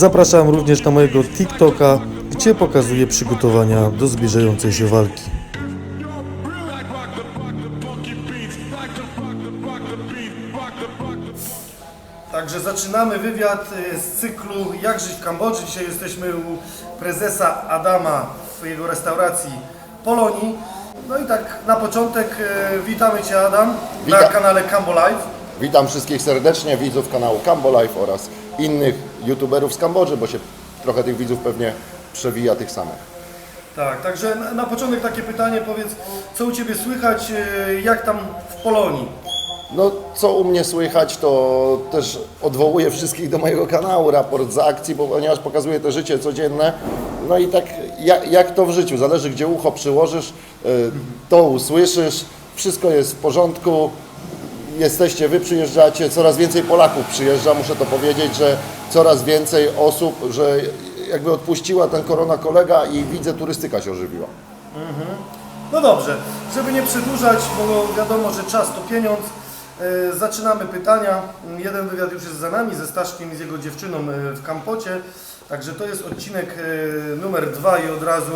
Zapraszam również na mojego TikToka, gdzie pokazuję przygotowania do zbliżającej się walki. Także zaczynamy wywiad y, z cyklu Jak żyć w Kambodży. Dzisiaj jesteśmy u prezesa Adama w jego restauracji Polonii. No i tak na początek y, witamy Cię Adam na Witam. kanale Cambo Live. Witam wszystkich serdecznie, widzów kanału Cambo Life oraz innych youtuberów z Kambodży, bo się trochę tych widzów pewnie przewija tych samych. Tak, także na, na początek takie pytanie, powiedz, co u Ciebie słychać, y, jak tam w Polonii? No, co u mnie słychać, to też odwołuję wszystkich do mojego kanału, raport z akcji, bo ponieważ pokazuję to życie codzienne. No i tak jak, jak to w życiu, zależy gdzie ucho przyłożysz, y, to usłyszysz, wszystko jest w porządku. Jesteście, wy przyjeżdżacie, coraz więcej Polaków przyjeżdża, muszę to powiedzieć, że coraz więcej osób, że jakby odpuściła ten korona kolega i widzę turystyka się ożywiła. No dobrze, żeby nie przedłużać, bo wiadomo, że czas to pieniądz, y, zaczynamy pytania. Jeden wywiad już jest za nami ze Staszkiem i z jego dziewczyną y, w Kampocie, także to jest odcinek y, numer dwa i od razu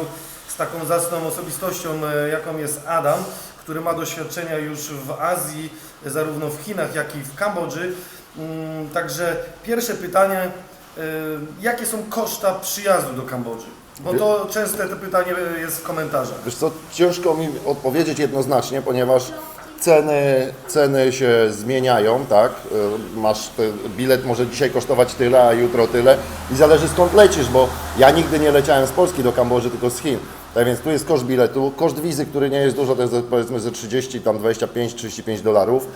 z taką zacną osobistością, jaką jest Adam, który ma doświadczenia już w Azji, zarówno w Chinach, jak i w Kambodży. Mm, Także pierwsze pytanie, y, jakie są koszta przyjazdu do Kambodży? Bo to częste to pytanie jest w komentarzach. Wiesz co, ciężko mi odpowiedzieć jednoznacznie, ponieważ ceny, ceny się zmieniają, tak? Y, Masz bilet może dzisiaj kosztować tyle, a jutro tyle i zależy skąd lecisz, bo ja nigdy nie leciałem z Polski do Kambodży, tylko z Chin. Tak więc tu jest koszt biletu, koszt wizy, który nie jest dużo, to jest powiedzmy ze 30, tam 25-35 dolarów.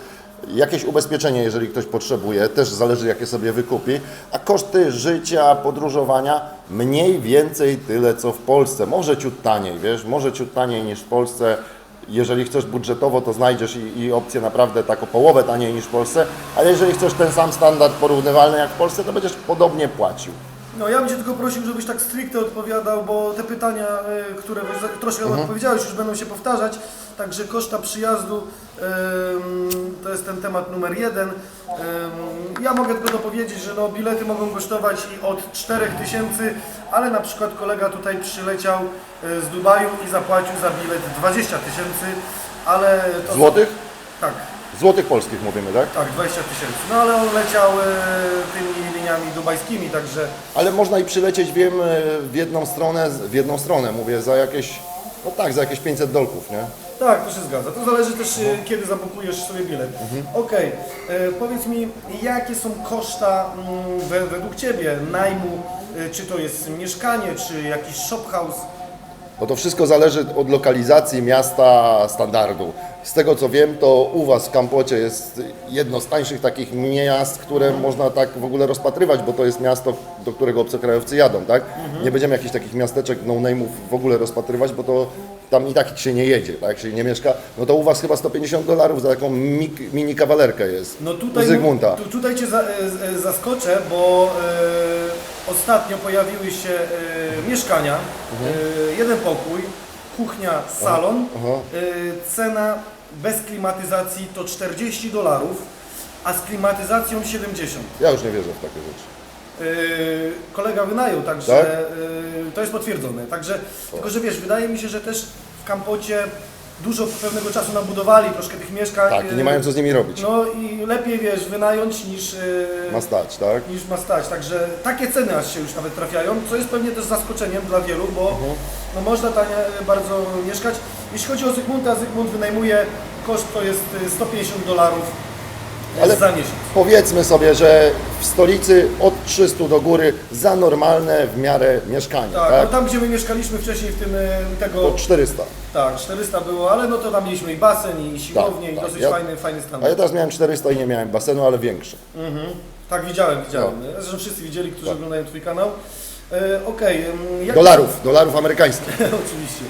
Jakieś ubezpieczenie, jeżeli ktoś potrzebuje, też zależy jakie sobie wykupi, a koszty życia, podróżowania mniej więcej tyle co w Polsce. Może ciut taniej, wiesz, może ciut taniej niż w Polsce. Jeżeli chcesz budżetowo, to znajdziesz i, i opcję naprawdę tak o połowę taniej niż w Polsce, ale jeżeli chcesz ten sam standard porównywalny jak w Polsce, to będziesz podobnie płacił. No ja bym Cię tylko prosił, żebyś tak stricte odpowiadał, bo te pytania, y, które troszkę Mhm. odpowiedziałeś, już będą się powtarzać. Także koszta przyjazdu to jest ten temat numer jeden. Ja mogę tylko dopowiedzieć, że no, bilety mogą kosztować i od 4000, ale na przykład kolega tutaj przyleciał y, z Dubaju i zapłacił za bilet 20 tysięcy, ale to... Złotych? Tak. Złotych polskich mówimy, tak? Tak, 20 tysięcy. No ale on leciał y, tymi liniami dubajskimi, także Ale można i przylecieć, wiem, w jedną stronę, w jedną stronę, mówię, za jakieś, no tak, za jakieś 500 dolków, nie? Tak, to się zgadza. To zależy też e, kiedy zabukujesz sobie bilet. Okej, e, powiedz mi, jakie są koszta mm, we, według Ciebie najmu, e, czy to jest mieszkanie, czy jakiś shop house? Bo to wszystko zależy od lokalizacji miasta, standardu. Z tego co wiem, to u Was w Kampocie jest jedno z tańszych takich miast, które można tak w ogóle rozpatrywać, bo to jest miasto, do którego obcokrajowcy jadą, tak? Nie będziemy jakichś takich miasteczek no-name'ów w ogóle rozpatrywać, bo to tam i tak się nie jedzie, tak? Się nie mieszka. No to u Was chyba 150 dolarów za taką mini kawalerkę jest. No tutaj, Zygmunta. Tu, tutaj Cię za, e, e, zaskoczę, bo e, ostatnio pojawiły się e, mieszkania, e, jeden pokój, kuchnia, salon, e, cena bez klimatyzacji to 40 dolarów, a z klimatyzacją 70. Ja już nie wierzę w takie rzeczy. Kolega wynajął, także Tak? to jest potwierdzone. Także, tylko że wiesz, wydaje mi się, że też w Kampocie dużo pewnego czasu nabudowali troszkę tych mieszkań. Tak, i nie mają co z nimi robić. No i lepiej wiesz, wynająć niż, yy, Ma stać, tak? niż ma stać. Także takie ceny aż się już nawet trafiają, co jest pewnie też zaskoczeniem dla wielu, bo Mhm. no, można tanie bardzo mieszkać. Jeśli chodzi o Zygmunta, Zygmunt wynajmuje, koszt to jest yy, 150 dolarów yy, Ale- za miesiąc. Powiedzmy sobie, że w stolicy od 300 do góry za normalne w miarę mieszkanie, Tak, tak? no tam gdzie my mieszkaliśmy wcześniej w tym yy, tego To 400. Tak, 400 było, ale no to tam mieliśmy i basen, i siłownię, Tak, i tak. dosyć Ja- fajny, fajny A standard. ja teraz miałem 400 i nie miałem basenu, ale większy. Tak, widziałem, widziałem. Zresztą wszyscy widzieli, którzy oglądają Twój kanał. E, Okej. em, jakie Dolarów, dolarów amerykańskich. Oczywiście.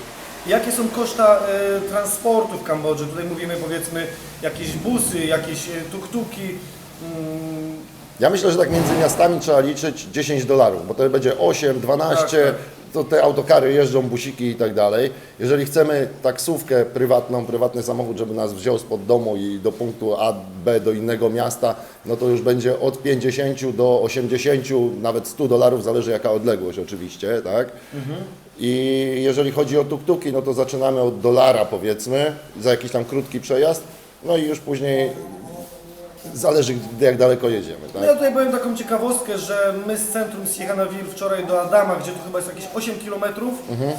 Jakie są koszta e, transportu w Kambodży? Tutaj mówimy powiedzmy jakieś busy, jakieś e, tuk-tuki. Mm, Ja myślę, że tak między miastami trzeba liczyć 10 dolarów, bo to będzie 8, 12, Tak, to te autokary jeżdżą, busiki i tak dalej. Jeżeli chcemy taksówkę prywatną, prywatny samochód, żeby nas wziął spod domu i do punktu A, B, do innego miasta, no to już będzie od 50 do 80, nawet 100 dolarów, zależy jaka odległość oczywiście, tak? I jeżeli chodzi o tuktuki, no to zaczynamy od dolara powiedzmy, za jakiś tam krótki przejazd, no i już później zależy jak daleko jedziemy, No tak? ja tutaj powiem taką ciekawostkę, że my z centrum Siehanaville wczoraj do Adama, gdzie to chyba jest jakieś 8 km, Mhm.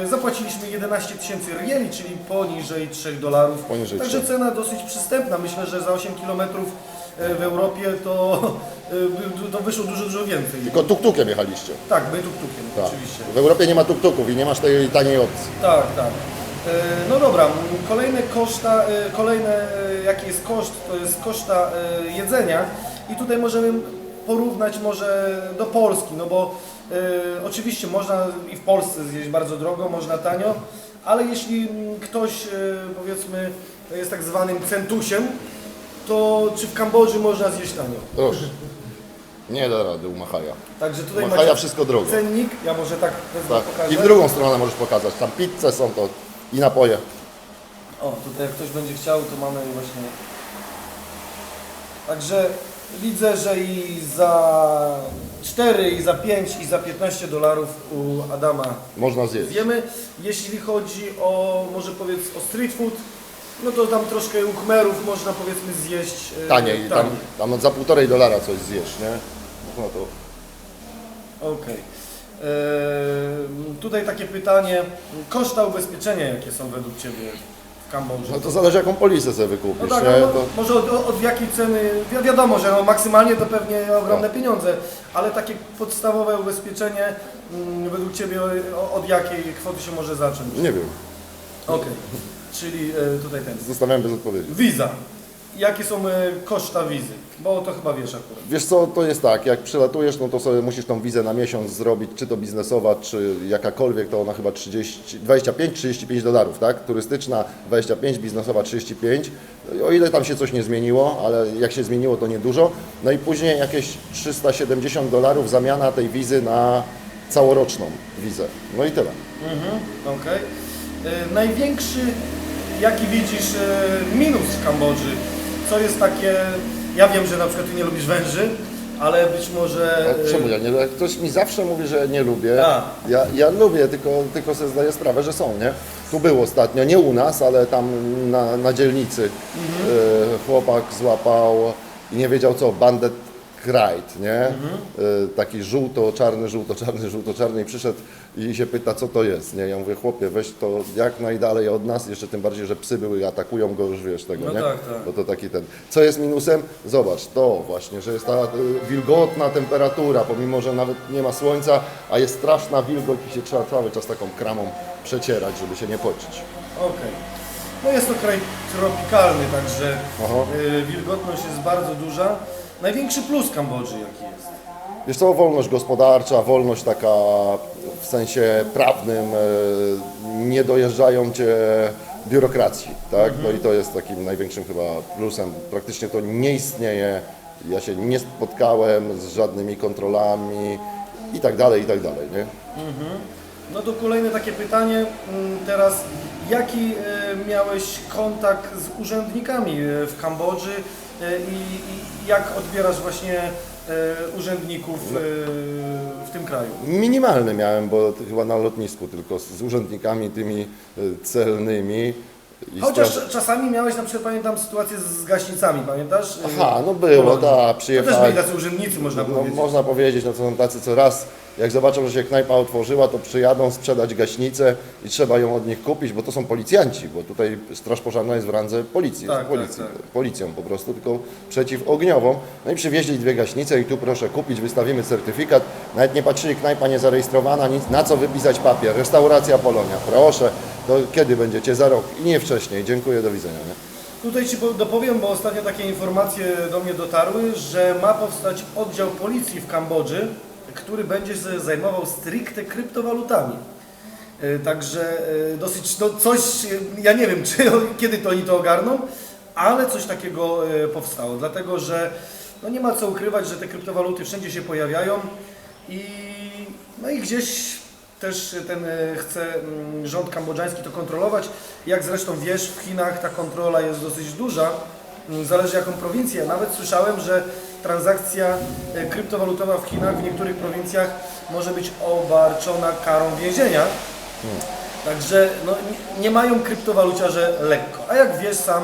yy, zapłaciliśmy 11 tysięcy rieli, czyli poniżej 3 dolarów. Poniżej Także 3. cena dosyć przystępna. Myślę, że za 8 km w Europie to, yy, to wyszło dużo, dużo więcej. Tylko tuktukiem jechaliście. Tak, my tuk-tukiem, Tak. oczywiście. W Europie nie ma tuktuków i nie masz tej taniej opcji. Tak, tak. E, No dobra, kolejne koszta, e, kolejne e, jaki jest koszt, to jest koszta jedzenia i tutaj możemy porównać może do Polski, no bo e, oczywiście można i w Polsce zjeść bardzo drogo, można tanio, ale jeśli ktoś e, powiedzmy jest tak zwanym centusiem, to czy w Kambodży można zjeść tanio? Proszę. Nie da rady u Machaja. Także tutaj Machaja macie wszystko drogo. cennik, ja może tak Tak. pokażę. I w drugą stronę możesz pokazać. Tam pizze są to i napoje. O, tutaj jak ktoś będzie chciał, to mamy właśnie. Także widzę, że i za 4, i za 5, i za 15 dolarów u Adama Można zjeść. zjemy. Jeśli chodzi o, może powiedz, o street food, no to tam troszkę u Khmerów można powiedzmy zjeść e, Taniej. Tam, tam za półtorej dolara coś zjesz, nie? No to Okej. Eee, Tutaj takie pytanie, koszta ubezpieczenia jakie są według Ciebie w Kambodży? No to zależy jaką polisę sobie No wykupisz, tak, nie? no, To, może od, od, jakiej ceny, wi wiadomo, że no maksymalnie to pewnie ogromne No. pieniądze, ale takie podstawowe ubezpieczenie mm, według Ciebie o- od jakiej kwoty się może zacząć? nie wiem, Okej, czyli e, tutaj ten. zostawiam bez odpowiedzi. Wiza. Jakie są e, koszta wizy? Bo to chyba wiesz akurat. Wiesz co, to jest tak, jak przylatujesz, no to sobie musisz tą wizę na miesiąc zrobić, czy to biznesowa, czy jakakolwiek, to ona chyba 30, 25-35 dolarów, tak? Turystyczna 25, biznesowa 35. O ile tam się coś nie zmieniło, ale jak się zmieniło, to niedużo. No i później jakieś 370 dolarów zamiana tej wizy na całoroczną wizę. No i tyle. Mhm, okej. E, Największy, jaki widzisz e, minus w Kambodży? Co jest takie, ja wiem, że na przykład Ty nie lubisz węży, ale być może... A e, czemu ja nie? Jak ktoś mi zawsze mówi, że nie lubię. A. Ja, ja lubię, tylko, tylko sobie zdaję sprawę, że są, nie? Tu był ostatnio, nie u nas, ale tam na, na dzielnicy e, chłopak złapał i nie wiedział co, bandet Krajt, nie? E, taki żółto-czarny, żółto-czarny, żółto-czarny i przyszedł i się pyta, co to jest, nie? Ja mówię, chłopie, weź to jak najdalej od nas, jeszcze tym bardziej, że psy były, atakują go, już wiesz tego, No nie? tak, tak. Bo to taki ten. Co jest minusem? Zobacz, to właśnie, że jest ta y, wilgotna temperatura, pomimo, że nawet nie ma słońca, a jest straszna wilgoć i się trzeba cały czas taką kramą przecierać, żeby się nie pocić. Okej. No jest to kraj tropikalny, także Aha. y, wilgotność jest bardzo duża. Największy plus Kambodży jaki jest? Wiesz co, wolność gospodarcza, wolność taka w sensie prawnym, e, nie dojeżdżają cię biurokracji, tak? No i to jest takim największym chyba plusem. Praktycznie to nie istnieje, ja się nie spotkałem z żadnymi kontrolami i tak dalej, i tak dalej, nie? No to kolejne takie pytanie mm, teraz. Jaki y, miałeś kontakt z urzędnikami y, w Kambodży i, jak odbierasz właśnie urzędników y, w tym kraju? Minimalny miałem, bo chyba na lotnisku tylko z urzędnikami tymi y, celnymi. i Chociaż straż- czasami miałeś na przykład, pamiętam, sytuację z gaśnicami, pamiętasz? Aha, no było, tak, To też przyjechali. byli tacy urzędnicy, można No, powiedzieć. można powiedzieć, no to są tacy, co raz jak zobaczą, że się knajpa otworzyła, to przyjadą sprzedać gaśnicę i trzeba ją od nich kupić, bo to są policjanci, bo tutaj Straż Pożarna jest w randze policji, Tak, policji tak, tak. policją po prostu, tylko przeciwogniową. No i przywieźli dwie gaśnice i tu proszę kupić, wystawimy certyfikat. Nawet nie patrzyli, knajpa niezarejestrowana, nic, na co wypisać papier, restauracja Polonia, proszę, to kiedy będziecie? Za rok i nie wcześniej, dziękuję, do widzenia. Nie? Tutaj Ci po- dopowiem, bo ostatnio takie informacje do mnie dotarły, że ma powstać oddział policji w Kambodży, który będzie się zajmował stricte kryptowalutami. E, Także e, dosyć no coś, ja nie wiem, czy, kiedy to oni to ogarną, ale coś takiego e, powstało, dlatego że no nie ma co ukrywać, że te kryptowaluty wszędzie się pojawiają i, no i gdzieś też ten chce mm, rząd kambodżański to kontrolować. Jak zresztą wiesz, w Chinach ta kontrola jest dosyć duża. Mm, Zależy jaką prowincję. Nawet słyszałem, że transakcja e, kryptowalutowa w Chinach w niektórych prowincjach może być obarczona karą więzienia. Także no, nie, mają kryptowaluciarze lekko. A jak wiesz sam,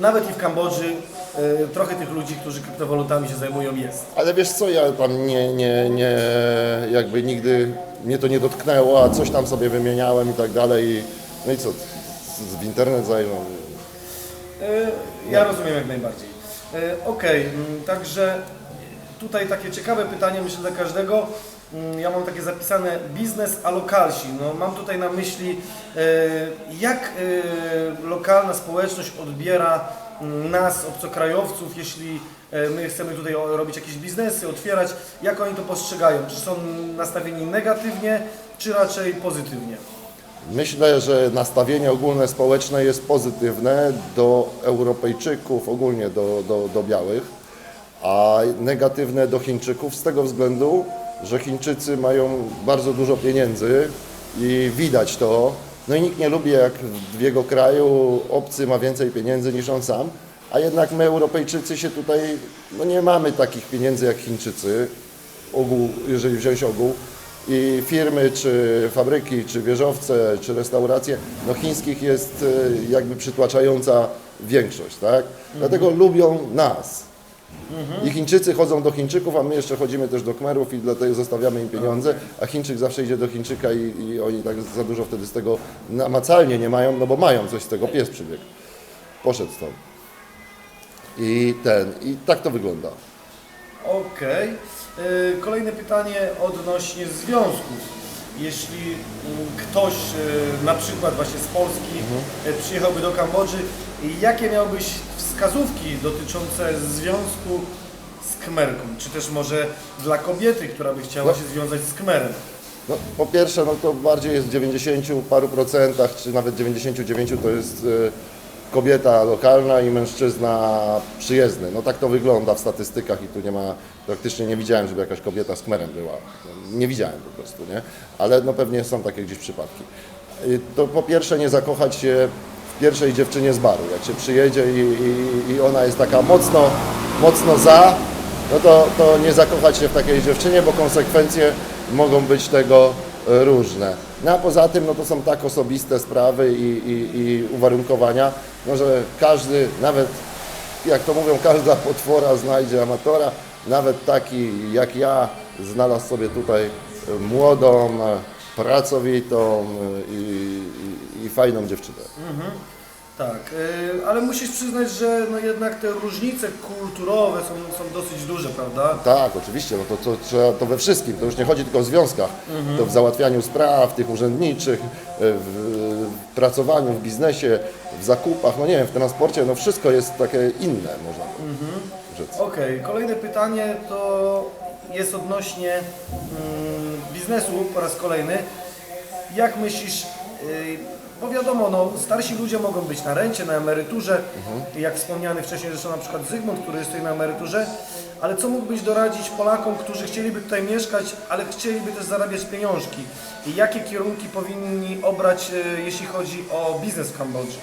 nawet i w Kambodży e, trochę tych ludzi, którzy kryptowalutami się zajmują jest. Ale wiesz co, ja tam nie, nie, nie, jakby nigdy mnie to nie dotknęło, a coś tam sobie wymieniałem i tak dalej. I, no i co, w internet zajrzą. E, Ja rozumiem jak najbardziej. E, Okej, mm, także tutaj takie ciekawe pytanie myślę dla każdego. Mm, Ja mam takie zapisane biznes a lokalsi. No, mam tutaj na myśli e, jak e, lokalna społeczność odbiera mm, nas, obcokrajowców, jeśli my chcemy tutaj robić jakieś biznesy, otwierać, jak oni to postrzegają? Czy są nastawieni negatywnie, czy raczej pozytywnie? Myślę, że nastawienie ogólne społeczne jest pozytywne do Europejczyków, ogólnie do, do, do białych, a negatywne do Chińczyków z tego względu, że Chińczycy mają bardzo dużo pieniędzy i widać to. No i nikt nie lubi, jak w jego kraju obcy ma więcej pieniędzy niż on sam, a jednak my Europejczycy się tutaj, no nie mamy takich pieniędzy jak Chińczycy, ogół, jeżeli wziąć ogół, i firmy, czy fabryki, czy wieżowce, czy restauracje, no chińskich jest e, jakby przytłaczająca większość, tak? Dlatego lubią nas. I Chińczycy chodzą do Chińczyków, a my jeszcze chodzimy też do Khmerów i dlatego zostawiamy im pieniądze, a Chińczyk zawsze idzie do Chińczyka i, i oni tak za dużo wtedy z tego namacalnie nie mają, no bo mają coś z tego, pies przybiegł. Poszedł stąd. I ten, i tak to wygląda. Okej. Y, Kolejne pytanie odnośnie związków. Jeśli mm, ktoś y, na przykład właśnie z Polski y, przyjechałby do Kambodży, jakie miałbyś wskazówki dotyczące związku z Khmerką? Czy też może dla kobiety, która by chciała No. się związać z Khmerem? No, po pierwsze, no to bardziej jest w 90 paru procentach, czy nawet 99 to jest e, kobieta lokalna i mężczyzna przyjezdny. No tak to wygląda w statystykach i tu nie ma, praktycznie nie widziałem, żeby jakaś kobieta z kmerem była. No, Nie widziałem po prostu, nie? Ale no pewnie są takie gdzieś przypadki. Y, To po pierwsze nie zakochać się w pierwszej dziewczynie z baru. Jak się przyjedzie i, i, i ona jest taka mocno, mocno za, no to, to nie zakochać się w takiej dziewczynie, bo konsekwencje mogą być tego różne. No a poza tym no to są tak osobiste sprawy i, i, i uwarunkowania, no że każdy, nawet jak to mówią, każda potwora znajdzie amatora, nawet taki jak ja znalazł sobie tutaj młodą, pracowitą i, i, i fajną dziewczynę. Tak, y, ale musisz przyznać, że no jednak te różnice kulturowe są, są dosyć duże, prawda? Tak, oczywiście, no to, to trzeba to we wszystkim, to już nie chodzi tylko o związkach, to w załatwianiu spraw, tych urzędniczych, e, w, pracowaniu, w biznesie, w zakupach, no nie wiem, w transporcie, no wszystko jest takie inne, można rzec. Okej, kolejne pytanie to jest odnośnie mm, biznesu po raz kolejny. Jak myślisz, y, bo wiadomo, no, starsi ludzie mogą być na rencie, na emeryturze, jak wspomniany wcześniej zresztą na przykład Zygmunt, który jest tutaj na emeryturze, ale co mógłbyś doradzić Polakom, którzy chcieliby tutaj mieszkać, ale chcieliby też zarabiać pieniążki? I jakie kierunki powinni obrać, y, jeśli chodzi o biznes w Kambodży?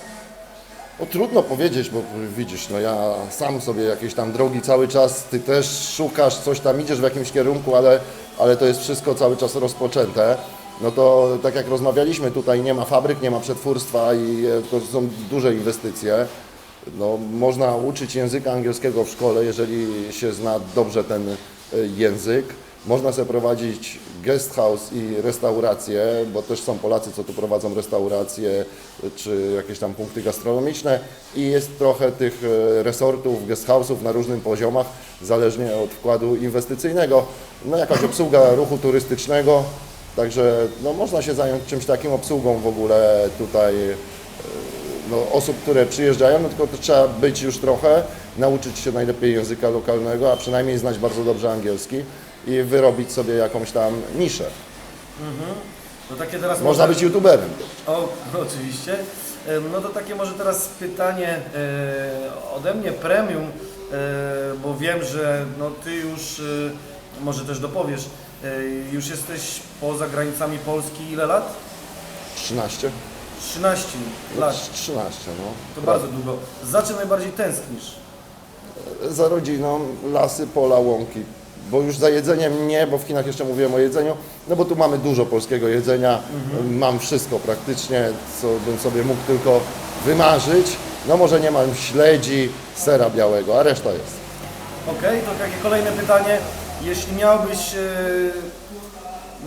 No trudno powiedzieć, bo widzisz, no ja sam sobie jakieś tam drogi cały czas, ty też szukasz, coś tam idziesz w jakimś kierunku, ale, ale to jest wszystko cały czas rozpoczęte. No to tak jak rozmawialiśmy, tutaj nie ma fabryk, nie ma przetwórstwa i e, to są duże inwestycje. No, można uczyć języka angielskiego w szkole, jeżeli się zna dobrze ten e, język. Można sobie prowadzić guest house i restauracje, bo też są Polacy, co tu prowadzą restauracje e, czy jakieś tam punkty gastronomiczne i jest trochę tych resortów, guest house'ów na różnych poziomach, zależnie od wkładu inwestycyjnego. No jakaś obsługa ruchu turystycznego, także no, można się zająć czymś takim, obsługą w ogóle tutaj no, osób, które przyjeżdżają, no tylko to trzeba być już trochę, nauczyć się najlepiej języka lokalnego, a przynajmniej znać bardzo dobrze angielski i wyrobić sobie jakąś tam niszę. No takie teraz Można być youtuberem. O, oczywiście. No to takie może teraz pytanie e, ode mnie premium, e, bo wiem, że no ty już e, może też dopowiesz. E, Już jesteś poza granicami Polski ile lat? 13? 13 lat. 13, no. To bardzo długo. Za czym najbardziej tęsknisz? Za rodziną, lasy, pola, łąki. Bo już za jedzeniem nie, bo w Chinach jeszcze mówiłem o jedzeniu, no bo tu mamy dużo polskiego jedzenia, mam wszystko praktycznie, co bym sobie mógł tylko wymarzyć. No może nie mam śledzi, sera białego, a reszta jest. Okej, to takie kolejne pytanie. Jeśli miałbyś, e,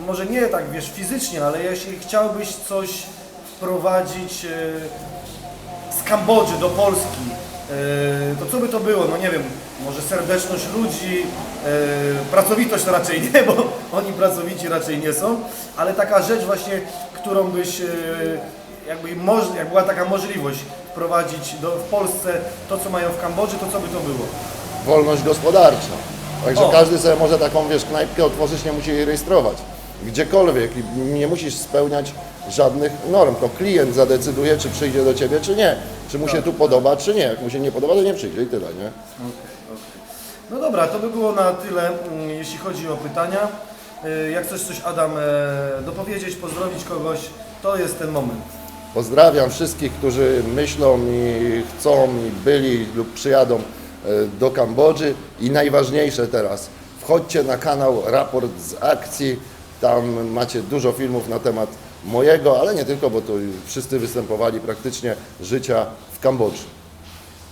może nie tak wiesz fizycznie, ale jeśli chciałbyś coś wprowadzić e, z Kambodży do Polski, e, to co by to było? No nie wiem, może serdeczność ludzi, pracowitość to raczej nie, bo oni pracowici raczej nie są, ale taka rzecz właśnie, którą byś, jakby jak była taka możliwość wprowadzić do, w Polsce to, co mają w Kambodży, to co by to było? wolność gospodarcza. Także O. każdy sobie może taką, wiesz, knajpkę otworzyć, nie musi jej rejestrować. Gdziekolwiek i nie musisz spełniać żadnych norm. To klient zadecyduje, czy przyjdzie do Ciebie, czy nie. Czy mu się tu podoba, czy nie. Jak mu się nie podoba, to nie przyjdzie i tyle, nie? No dobra, to by było na tyle, mm, jeśli chodzi o pytania. Y, Jak chcesz coś, Adam, e, dopowiedzieć, pozdrowić kogoś, to jest ten moment. Pozdrawiam wszystkich, którzy myślą i chcą i byli lub przyjadą do Kambodży i najważniejsze teraz, wchodźcie na kanał Raport z Akcji, tam macie dużo filmów na temat mojego, ale nie tylko, bo tu wszyscy występowali praktycznie życia w Kambodży.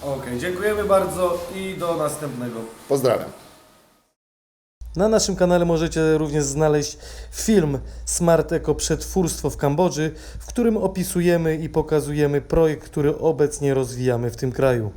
Okej, dziękujemy bardzo i do następnego. Pozdrawiam. Na naszym kanale możecie również znaleźć film Smart Eco Przetwórstwo w Kambodży, w którym opisujemy i pokazujemy projekt, który obecnie rozwijamy w tym kraju.